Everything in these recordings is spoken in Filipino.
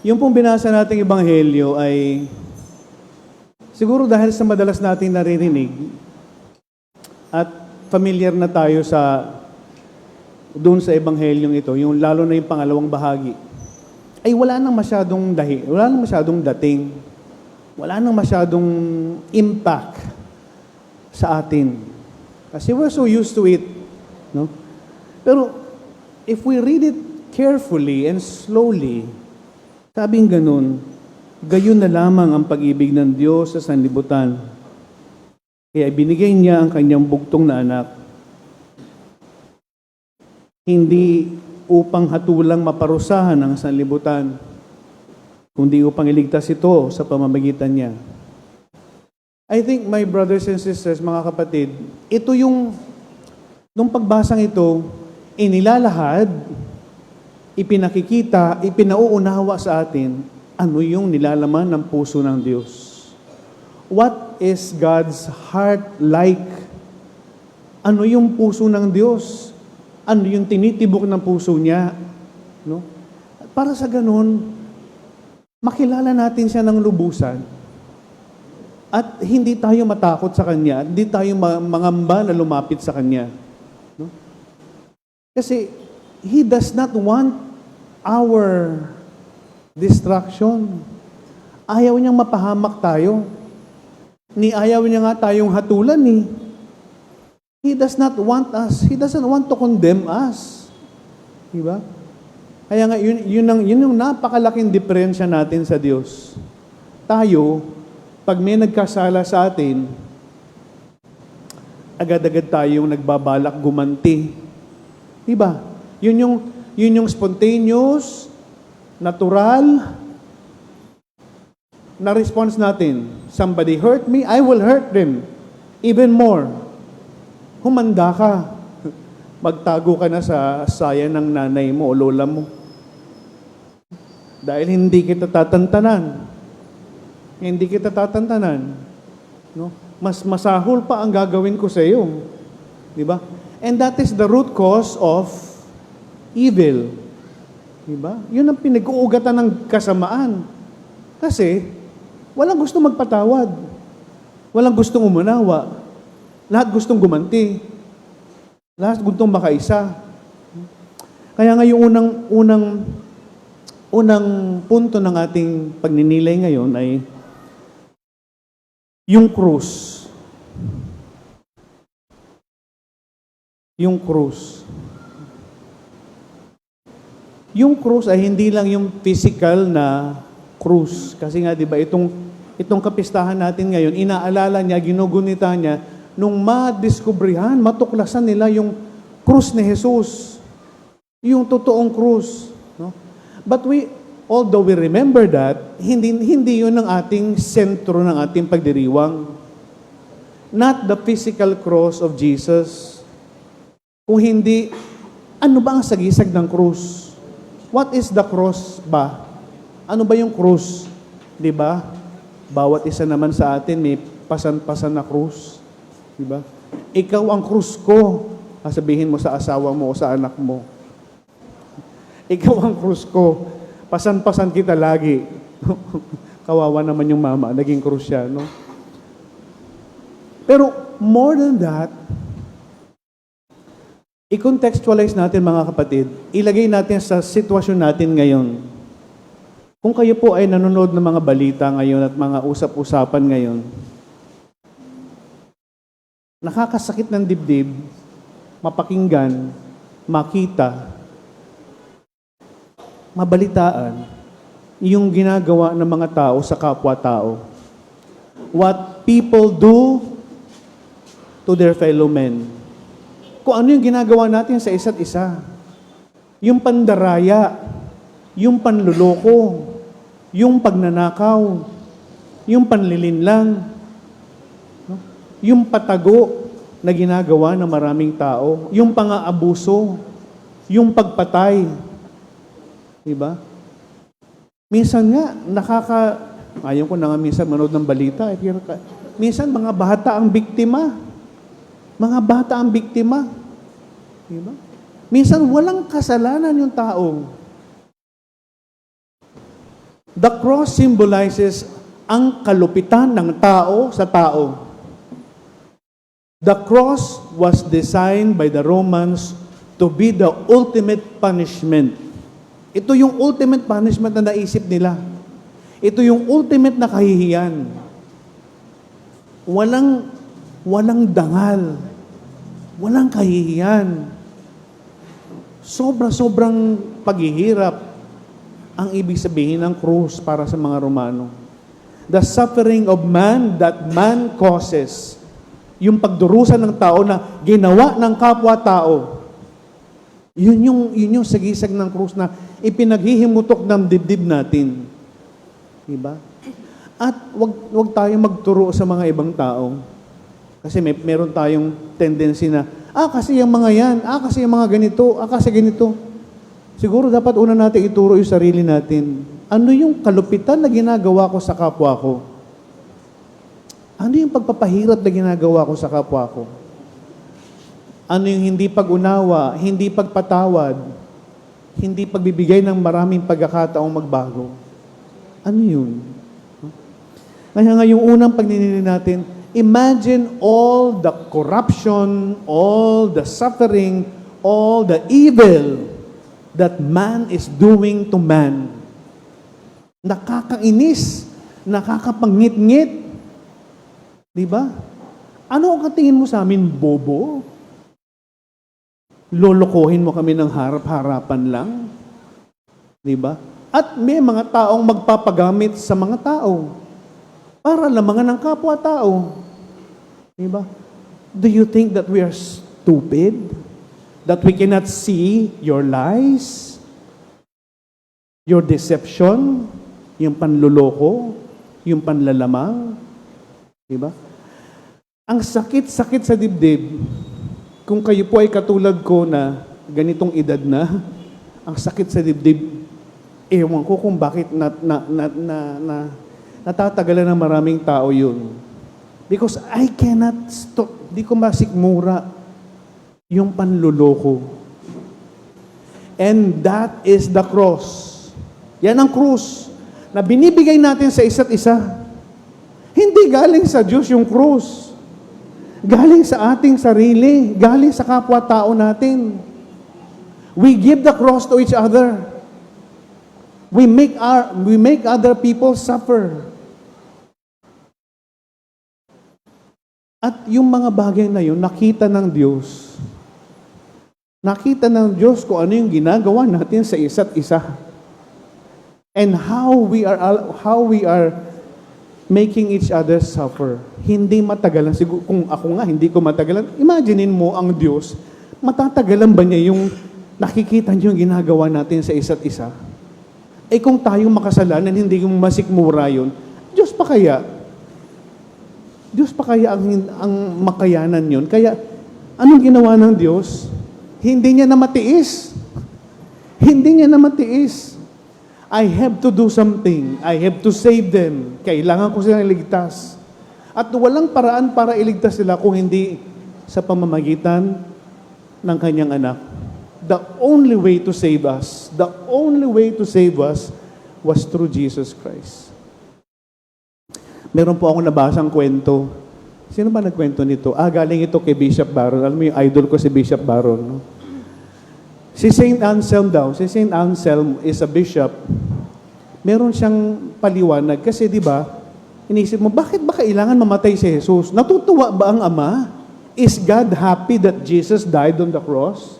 Yung pong binasa nating ebanghelyo ay siguro dahil sa madalas nating naririnig at familiar na tayo sa doon sa ebanghelyong ito, yung lalo na yung pangalawang bahagi, ay wala nang masyadong dahi, wala nang masyadong dating, wala nang masyadong impact sa atin. Kasi we're so used to it, no? Pero if we read it carefully and slowly, sabing ganun, gayon na lamang ang pag-ibig ng Diyos sa sanlibutan. Kaya binigay niya ang kanyang bugtong na anak. Hindi upang hatulang maparusahan ang sanlibutan, kundi upang iligtas ito sa pamamagitan niya. I think, my brothers and sisters, mga kapatid, ito yung, nung pagbasang ito, inilalahad, ipinakikita, ipinauunawa sa atin, ano yung nilalaman ng puso ng Diyos. What is God's heart like? Ano yung puso ng Diyos? Ano yung tinitibok ng puso niya? No? Para sa ganun, makilala natin siya ng lubusan at hindi tayo matakot sa Kanya, hindi tayo ma- mangamba na lumapit sa Kanya. No? Kasi He does not want our distraction. Ayaw niyang mapahamak tayo. Ni ayaw niya nga tayong hatulan eh. He does not want us. He doesn't want to condemn us. Diba? Kaya nga, yun, yun, ang, yun yung napakalaking diferensya natin sa Diyos. Tayo, pag may nagkasala sa atin, agad-agad tayong nagbabalak gumanti. Diba? Yun yung, yun yung spontaneous, natural, na response natin. Somebody hurt me, I will hurt them. Even more. Humanda ka. Magtago ka na sa saya ng nanay mo o lola mo. Dahil hindi kita tatantanan. Hindi kita tatantanan. No? Mas masahol pa ang gagawin ko sa iyo. Di ba? And that is the root cause of evil. Di ba? Yun ang pinag-uugatan ng kasamaan. Kasi, walang gustong magpatawad. Walang gustong umunawa. Lahat gustong gumanti. Lahat gustong makaisa. Kaya nga unang, unang, unang punto ng ating pagninilay ngayon ay yung krus. Yung krus. Yung krus ay hindi lang yung physical na krus. Kasi nga, di ba, itong, itong kapistahan natin ngayon, inaalala niya, ginugunita niya, nung madiskubrihan, matuklasan nila yung krus ni Jesus. Yung totoong krus. No? But we, although we remember that, hindi, hindi yun ang ating sentro ng ating pagdiriwang. Not the physical cross of Jesus. Kung hindi, ano ba ang sagisag ng krus? What is the cross ba? Ano ba yung krus? Di ba? Bawat isa naman sa atin may pasan-pasan na krus. Di ba? Ikaw ang krus ko. Sabihin mo sa asawa mo o sa anak mo. Ikaw ang krus ko. Pasan-pasan kita lagi. Kawawa naman yung mama, naging krus siya, no? Pero more than that, i-contextualize natin mga kapatid, ilagay natin sa sitwasyon natin ngayon. Kung kayo po ay nanonood ng mga balita ngayon at mga usap-usapan ngayon, nakakasakit ng dibdib, mapakinggan, makita, mabalitaan, yung ginagawa ng mga tao sa kapwa-tao. What people do to their fellow men. Kung ano yung ginagawa natin sa isa't isa. Yung pandaraya, yung panluloko, yung pagnanakaw, yung panlilinlang, no? yung patago na ginagawa ng maraming tao, yung pang-aabuso, yung pagpatay. Diba? Minsan nga, nakaka... Ayaw ko na nga minsan manood ng balita. Eh, minsan mga bata ang biktima. Mga bata ang biktima. Diba? Minsan walang kasalanan yung tao. The cross symbolizes ang kalupitan ng tao sa tao. The cross was designed by the Romans to be the ultimate punishment. Ito yung ultimate punishment na naisip nila. Ito yung ultimate na kahihiyan. Walang, walang dangal. Walang kahihiyan. Sobra-sobrang paghihirap ang ibig sabihin ng krus para sa mga Romano. The suffering of man that man causes. Yung pagdurusa ng tao na ginawa ng kapwa-tao. Yun yung, yun yung sagisag ng krus na ipinaghihimutok ng dibdib natin. Diba? At wag, wag tayong magturo sa mga ibang tao. Kasi may, meron tayong tendency na, ah, kasi yung mga yan, ah, kasi yung mga ganito, ah, kasi ganito. Siguro dapat una natin ituro yung sarili natin. Ano yung kalupitan na ginagawa ko sa kapwa ko? Ano yung pagpapahirap na ginagawa ko sa kapwa ko? Ano yung hindi pag-unawa, hindi pagpatawad, hindi pagbibigay ng maraming pagkakataong magbago? Ano yun? Kaya nga yung unang pagninili natin, imagine all the corruption, all the suffering, all the evil that man is doing to man. Nakakainis, nakakapangit-ngit. Di ba? Ano ang katingin mo sa amin, bobo? Lolokohin mo kami ng harap-harapan lang? Di ba? At may mga taong magpapagamit sa mga tao para lamangan ng kapwa-tao. Di ba? Do you think that we are stupid? That we cannot see your lies? Your deception? Yung panluloko? Yung panlalamang? Di ba? Ang sakit-sakit sa dibdib, kung kayo po ay katulad ko na ganitong edad na, ang sakit sa dibdib, ewan ko kung bakit na, na, na, na, na natatagalan ng maraming tao yun. Because I cannot stop, di ko masikmura yung panluloko. And that is the cross. Yan ang krus na binibigay natin sa isa't isa. Hindi galing sa Diyos yung krus. Galing sa ating sarili. Galing sa kapwa-tao natin. We give the cross to each other. We make our we make other people suffer. At yung mga bagay na yun, nakita ng Diyos. Nakita ng Diyos kung ano yung ginagawa natin sa isa't isa. And how we are how we are making each other suffer. Hindi matagalan. Siguro, kung ako nga, hindi ko matagalan. Imaginein mo ang Diyos, matatagalan ba niya yung nakikita niyo yung ginagawa natin sa isa't isa? Eh kung tayong makasalanan, hindi mo masikmura yun, Diyos pa kaya? Diyos pa kaya ang, ang makayanan yun? Kaya, anong ginawa ng Diyos? Hindi niya na matiis. Hindi niya na matiis. I have to do something. I have to save them. Kailangan ko silang iligtas. At walang paraan para iligtas sila kung hindi sa pamamagitan ng kanyang anak. The only way to save us, the only way to save us was through Jesus Christ. Meron po akong nabasang kwento. Sino ba nagkwento nito? Ah, galing ito kay Bishop Baron. Alam mo yung idol ko si Bishop Baron. No? Si St. Anselm daw, si St. Anselm is a bishop. Meron siyang paliwanag kasi 'di ba? Inisip mo, bakit ba kailangan mamatay si Jesus? Natutuwa ba ang Ama? Is God happy that Jesus died on the cross?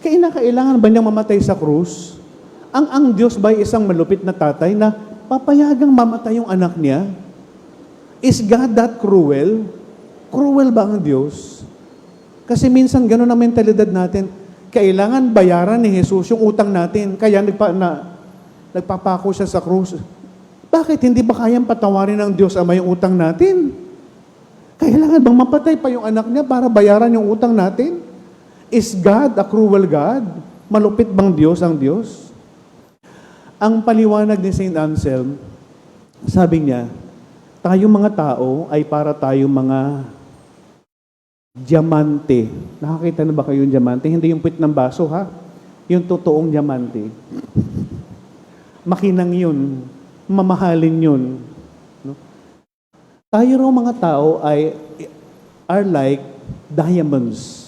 Kailangan ba niyang mamatay sa krus? Ang ang Diyos ba isang malupit na tatay na papayagang mamatay yung anak niya? Is God that cruel? Cruel ba ang Diyos? Kasi minsan gano'n ang mentalidad natin, kailangan bayaran ni Jesus yung utang natin. Kaya nagpa, na, nagpapako siya sa krus. Bakit hindi ba kayang patawarin ng Diyos Ama yung utang natin? Kailangan bang mapatay pa yung anak niya para bayaran yung utang natin? Is God a cruel God? Malupit bang Diyos ang Diyos? Ang paliwanag ni St. Anselm, sabi niya, tayong mga tao ay para tayong mga diamante. Nakakita na ba kayo yung diamante? Hindi yung pit ng baso, ha? Yung totoong diamante. makinang yun, mamahalin yun. No? Tayo raw mga tao ay are like diamonds.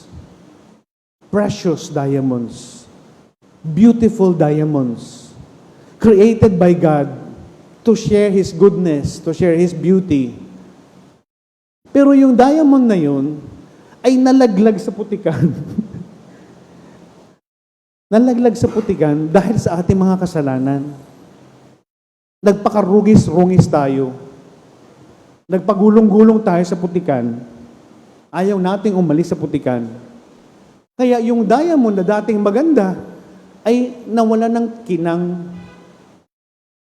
Precious diamonds. Beautiful diamonds. Created by God to share His goodness, to share His beauty. Pero yung diamond na yun ay nalaglag sa putikan. nalaglag sa putikan dahil sa ating mga kasalanan. Nagpakarugis-rungis tayo. Nagpagulong-gulong tayo sa putikan. Ayaw nating umalis sa putikan. Kaya yung diamond na dating maganda ay nawala ng kinang,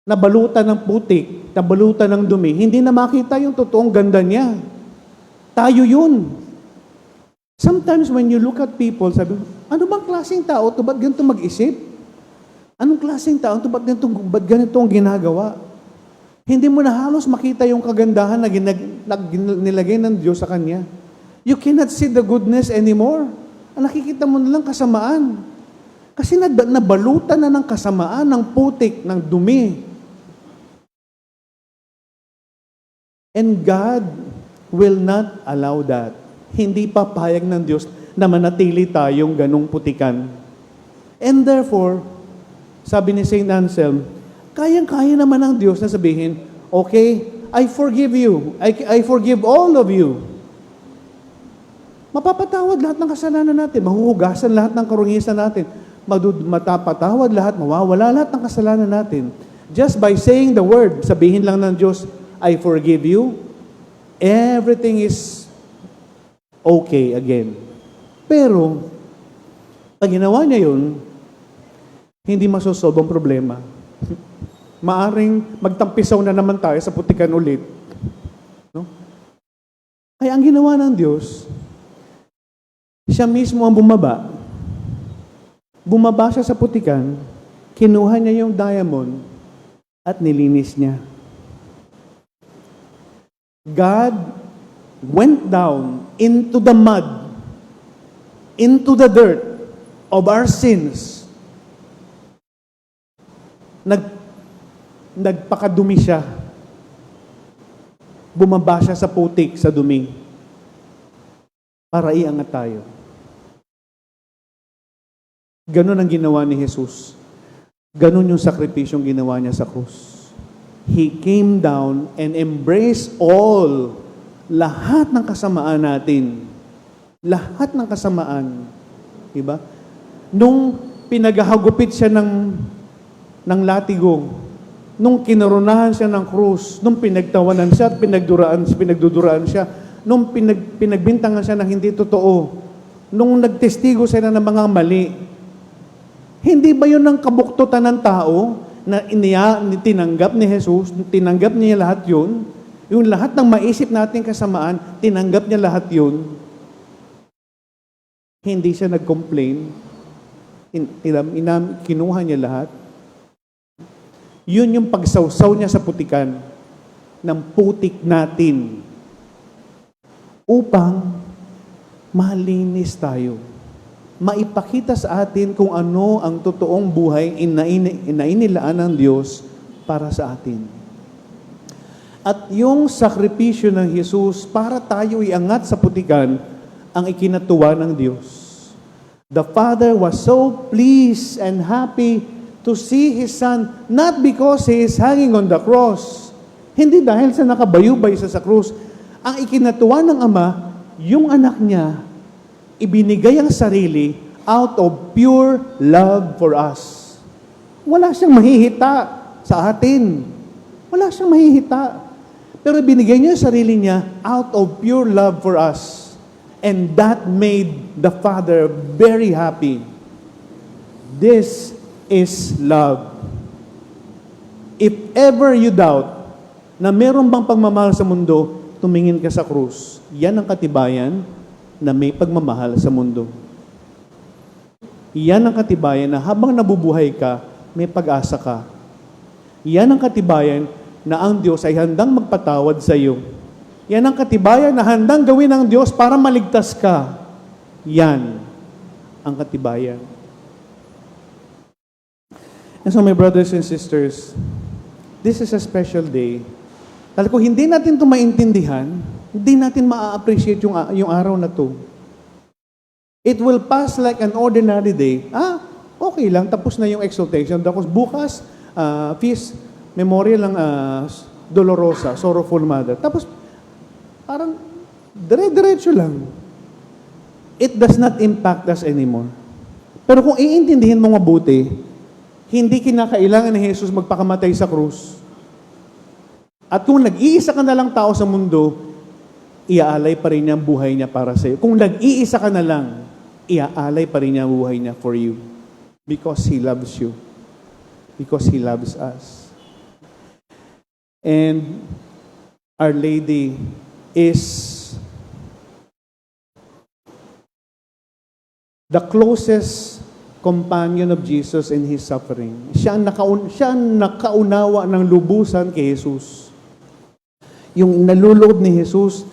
nabalutan ng putik, nabalutan ng dumi. Hindi na makita yung totoong ganda niya. Tayo yun. Sometimes when you look at people, sabi ano bang klaseng tao to? Ba't ganito mag-isip? Anong klaseng tao to? Ba't ganito, ba't ganito ang ginagawa? Hindi mo na halos makita yung kagandahan na ginag, na gin- nilagay ng Diyos sa Kanya. You cannot see the goodness anymore. Nakikita mo na lang kasamaan. Kasi nabalutan na ng kasamaan, ng putik, ng dumi. And God will not allow that. Hindi papayag ng Diyos na manatili tayong ganong putikan. And therefore, sabi ni St. Anselm, kayang-kaya naman ng Diyos na sabihin, okay, I forgive you. I, I forgive all of you. Mapapatawad lahat ng kasalanan natin. Mahuhugasan lahat ng karungisan natin. Madud, matapatawad lahat, mawawala lahat ng kasalanan natin. Just by saying the word, sabihin lang ng Diyos, I forgive you, everything is okay again. Pero, pag ginawa niya yun, hindi masosolve problema. Maaring magtampisaw na naman tayo sa putikan ulit. No? Kaya ang ginawa ng Diyos, siya mismo ang bumaba. Bumaba siya sa putikan, kinuha niya yung diamond at nilinis niya. God went down into the mud, into the dirt of our sins. Nag, nagpakadumi siya. Bumaba siya sa putik, sa dumi. Para iangat tayo. Ganon ang ginawa ni Jesus. Ganon yung sakripisyong ginawa niya sa krus. He came down and embraced all, lahat ng kasamaan natin. Lahat ng kasamaan. Diba? Nung pinaghahagupit siya ng, ng latigo, nung kinurunahan siya ng krus, nung pinagtawanan siya at pinagduraan, pinagduduraan siya, nung pinag, pinagbintangan siya ng hindi totoo, nung nagtestigo siya ng mga mali, hindi ba yun ang kabuktutan ng tao na iniya, tinanggap ni Jesus, tinanggap niya lahat yun? Yung lahat ng maisip nating kasamaan, tinanggap niya lahat yun. Hindi siya nag-complain. In, inam, inam, kinuha niya lahat. Yun yung pagsawsaw niya sa putikan ng putik natin upang malinis tayo maipakita sa atin kung ano ang totoong buhay inaini- inainilaan ng Diyos para sa atin. At yung sakripisyo ng Jesus para tayo iangat sa putikan ang ikinatuwa ng Diyos. The Father was so pleased and happy to see His Son, not because He is hanging on the cross. Hindi dahil sa nakabayubay sa sa krus. Ang ikinatuwa ng Ama, yung anak niya, ibinigay ang sarili out of pure love for us. Wala siyang mahihita sa atin. Wala siyang mahihita. Pero binigay niya ang sarili niya out of pure love for us. And that made the Father very happy. This is love. If ever you doubt na meron bang pagmamahal sa mundo, tumingin ka sa krus. Yan ang katibayan na may pagmamahal sa mundo. Yan ang katibayan na habang nabubuhay ka, may pag-asa ka. Yan ang katibayan na ang Diyos ay handang magpatawad sa iyo. Yan ang katibayan na handang gawin ng Diyos para maligtas ka. Yan ang katibayan. And so my brothers and sisters, this is a special day. Kung hindi natin ito maintindihan, hindi natin ma-appreciate yung, yung araw na to. It will pass like an ordinary day. Ah, okay lang, tapos na yung exaltation. Tapos bukas, ah, feast, memorial ng ah, Dolorosa, Sorrowful Mother. Tapos, parang, dire-diretso lang. It does not impact us anymore. Pero kung iintindihin mo mabuti, hindi kinakailangan ni Jesus magpakamatay sa krus. At kung nag-iisa ka na lang tao sa mundo, iaalay pa rin niya ang buhay niya para sa iyo. Kung nag-iisa ka na lang, iaalay pa rin niya ang buhay niya for you. Because He loves you. Because He loves us. And Our Lady is the closest companion of Jesus in His suffering. Siya ang, nakaun siya ang nakaunawa ng lubusan kay Jesus. Yung naluloob ni Jesus,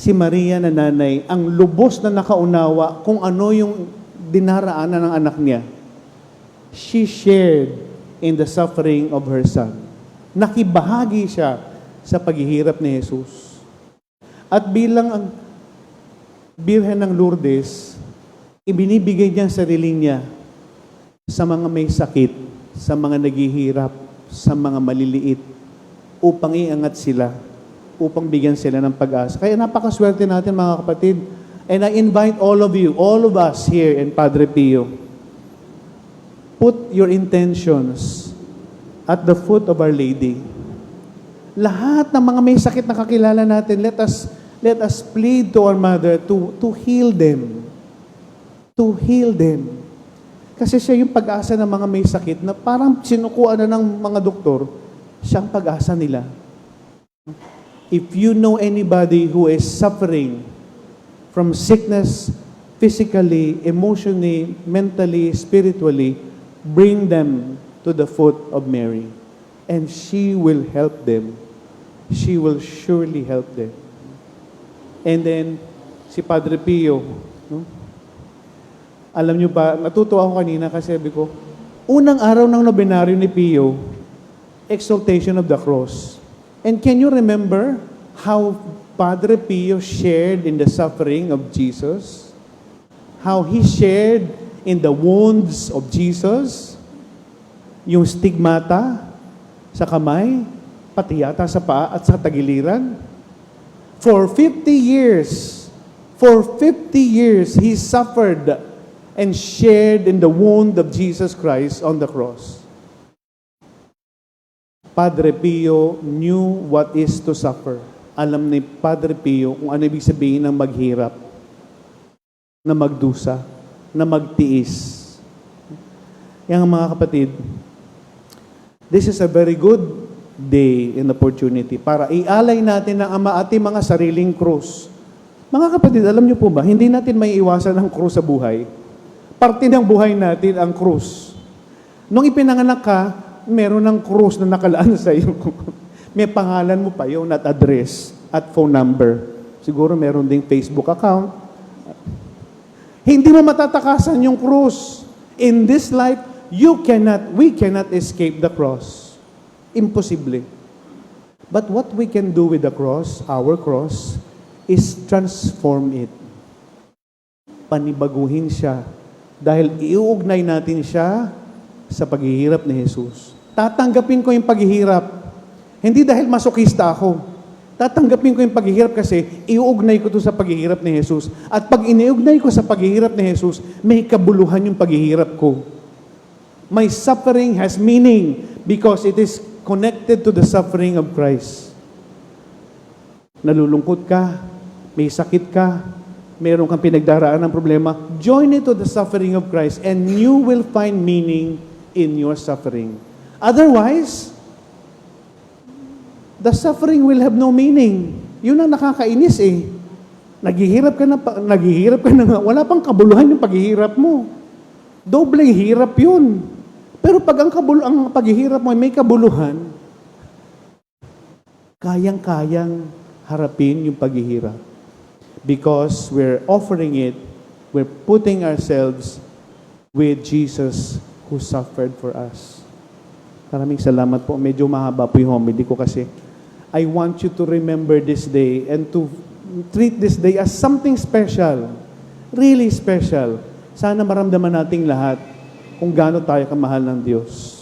si Maria na nanay, ang lubos na nakaunawa kung ano yung dinaraanan ng anak niya. She shared in the suffering of her son. Nakibahagi siya sa paghihirap ni Jesus. At bilang ang Birhen ng Lourdes, ibinibigay niya ang sarili niya sa mga may sakit, sa mga naghihirap, sa mga maliliit, upang iangat sila, upang bigyan sila ng pag-asa. Kaya napakaswerte natin mga kapatid. And I invite all of you, all of us here in Padre Pio, put your intentions at the foot of Our Lady. Lahat ng mga may sakit na kakilala natin, let us let us plead to our mother to to heal them. To heal them. Kasi siya yung pag-asa ng mga may sakit na parang sinukuan na ng mga doktor, siyang pag-asa nila. If you know anybody who is suffering from sickness, physically, emotionally, mentally, spiritually, bring them to the foot of Mary. And she will help them. She will surely help them. And then, si Padre Pio, no? alam nyo ba, natutuwa ako kanina kasi sabi ko, unang araw ng nobenaryo ni Pio, exaltation of the cross. And can you remember how Padre Pio shared in the suffering of Jesus? How he shared in the wounds of Jesus? Yung stigmata sa kamay, pati yata sa paa at sa tagiliran. For 50 years, for 50 years, he suffered and shared in the wound of Jesus Christ on the cross. Padre Pio knew what is to suffer. Alam ni Padre Pio kung ano ibig sabihin ng maghirap, na magdusa, na magtiis. Yang mga kapatid, this is a very good day and opportunity para ialay natin ang ama ating mga sariling krus. Mga kapatid, alam niyo po ba, hindi natin may iwasan ang krus sa buhay. Parte ng buhay natin ang krus. Nung ipinanganak ka, meron ng krus na nakalaan sa iyo. May pangalan mo pa yun at address at phone number. Siguro meron ding Facebook account. Hindi mo matatakasan yung krus. In this life, you cannot, we cannot escape the cross. Imposible. But what we can do with the cross, our cross, is transform it. Panibaguhin siya. Dahil iuugnay natin siya sa paghihirap ni Jesus. Tatanggapin ko yung paghihirap. Hindi dahil masokista ako. Tatanggapin ko yung paghihirap kasi iuugnay ko to sa paghihirap ni Jesus. At pag iniugnay ko sa paghihirap ni Jesus, may kabuluhan yung paghihirap ko. My suffering has meaning because it is connected to the suffering of Christ. Nalulungkot ka, may sakit ka, meron kang pinagdaraan ng problema, join it to the suffering of Christ and you will find meaning in your suffering. Otherwise, the suffering will have no meaning. Yun ang nakakainis eh. Naghihirap ka na, naghihirap ka na nga, wala pang kabuluhan yung paghihirap mo. Doble hirap yun. Pero pag ang, kabul ang paghihirap mo ay may kabuluhan, kayang-kayang harapin yung paghihirap. Because we're offering it, we're putting ourselves with Jesus who suffered for us. Maraming salamat po. Medyo mahaba po yung homily ko kasi I want you to remember this day and to treat this day as something special. Really special. Sana maramdaman nating lahat kung gaano tayo kamahal ng Diyos.